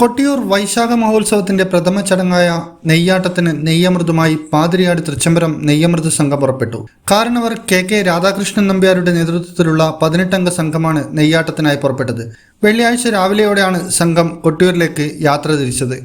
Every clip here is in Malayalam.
കൊട്ടിയൂർ വൈശാഖ മഹോത്സവത്തിന്റെ പ്രഥമ ചടങ്ങായ നെയ്യാട്ടത്തിന് നെയ്യമൃതുമായി പാതിരിയാട് തൃച്ചംബരം നെയ്യമൃത് സംഘം പുറപ്പെട്ടു. കാരണവർ കെ കെ രാധാകൃഷ്ണൻ നമ്പ്യാരുടെ നേതൃത്വത്തിലുള്ള പതിനെട്ടംഗ സംഘമാണ് നെയ്യാട്ടത്തിനായി പുറപ്പെട്ടത്. വെള്ളിയാഴ്ച രാവിലെയോടെയാണ് സംഘം കൊട്ടിയൂരിലേക്ക് യാത്ര തിരിച്ചത്.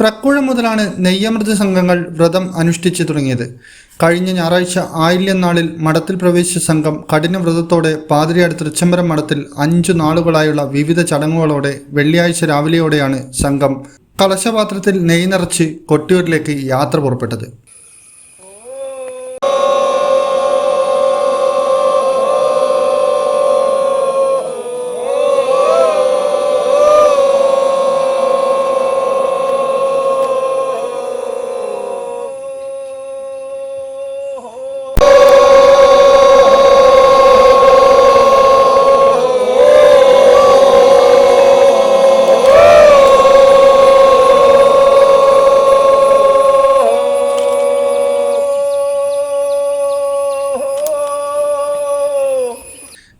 പ്രക്കുഴം മുതലാണ് നെയ്യമൃത് സംഘങ്ങൾ വ്രതം അനുഷ്ഠിച്ചു തുടങ്ങിയത്. കഴിഞ്ഞ ഞായറാഴ്ച ആയില്യം നാളിൽ മഠത്തിൽ പ്രവേശിച്ച സംഘം കഠിന വ്രതത്തോടെ പാതിരിയാട് തൃച്ചംബരം മഠത്തിൽ അഞ്ചു നാളുകളായുള്ള വിവിധ ചടങ്ങുകളോടെ വെള്ളിയാഴ്ച രാവിലെയോടെയാണ് സംഘം കലശപാത്രത്തിൽ നെയ് നിറച്ച് കൊട്ടിയൂരിലേക്ക് യാത്ര പുറപ്പെട്ടത്.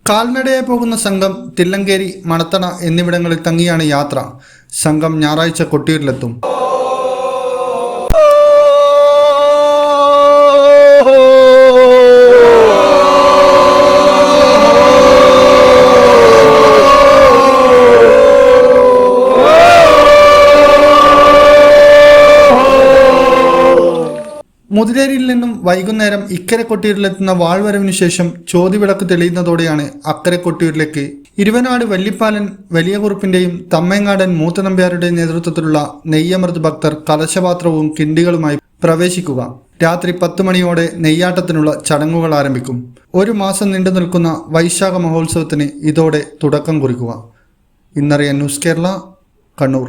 കാൽനടയായി പോകുന്ന സംഘം തില്ലങ്കേരി മണത്തണ എന്നിവിടങ്ങളിൽ തങ്ങിയാണ് യാത്ര. സംഘം ഞായറാഴ്ച കൊട്ടിയൂരിലെത്തും. മുതിരേരിയിൽ നിന്നും വൈകുന്നേരം ഇക്കരെ കൊട്ടിയൂരിലെത്തുന്ന വാൾവരവിനു ശേഷം ചോതിവിളക്ക് തെളിയുന്നതോടെയാണ് അക്കരെ കൊട്ടിയൂരിലേക്ക് ഇരുവനാട് വല്ലിപ്പാലൻ വലിയ കുറുപ്പിന്റെയും തമ്മേങ്ങാടൻ മൂത്ത നമ്പ്യാരുടെയും നേതൃത്വത്തിലുള്ള നെയ്യമൃത് ഭക്തർ കലശപാത്രവും കിണ്ടികളുമായി പ്രവേശിക്കുക. രാത്രി പത്ത് മണിയോടെ നെയ്യാട്ടത്തിനുള്ള ചടങ്ങുകൾ ആരംഭിക്കും. ഒരു മാസം നീണ്ടു നിൽക്കുന്ന വൈശാഖ മഹോത്സവത്തിന് ഇതോടെ തുടക്കം കുറിക്കുക. ഇന്നറിയാൻ ന്യൂസ് കേരള കണ്ണൂർ.